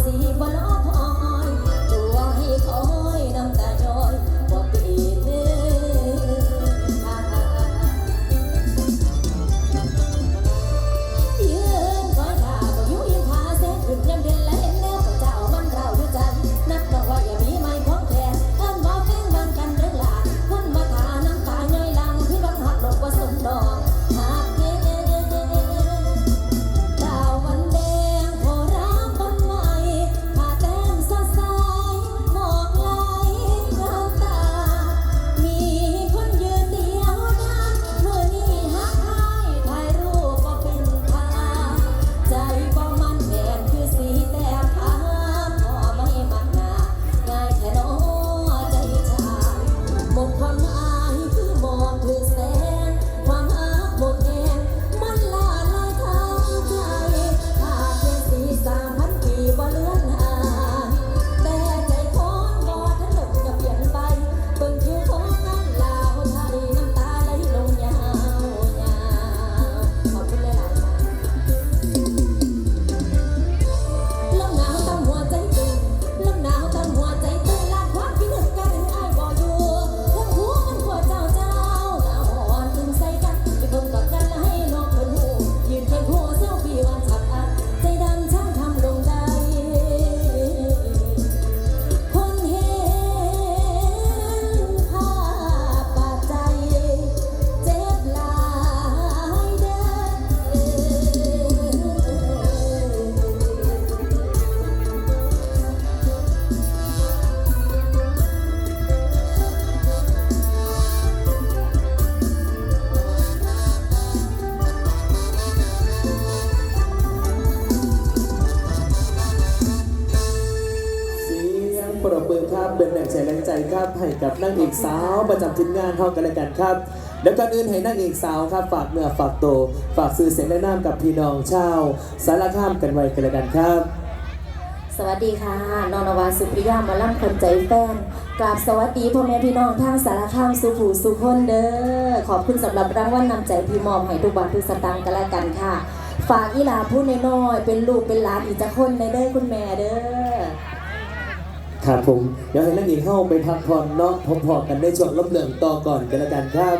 สีบลอ เป็นแรงใจแรงใจครับให้กับนางเอกสาวประจำทีมงานเท่ากันแล้วกันครับ แล้วก่อนอื่นให้นางเอกสาวครับฝากเนื้อฝากตัวฝากซื้อเสียงและน้ำกับพี่น้องชาวสารคามกันไว้กันแล้วกันครับ สวัสดีค่ะนอนวาสุปริยามาล่ำคนใจแฟนกราบสวัสดีพ่อแม่พี่น้องทางสารคามสุผูสุพนเด้อขอบคุณสำหรับรางวัลนำใจพี่มอมให้ทุกบาททุกสตางค์กันแล้วกันค่ะ ฝากอีหลาผู้น้อยๆเป็นลูกเป็นหลานอีกจะคนในเด้อคุณแม่เด้อ ครับผมเดี๋ยวให้นักเอกเข้าไปพักผ่อนเนาะพอๆกันในช่วงลบเหลืองต่อก่อนกันแล้วกันครับ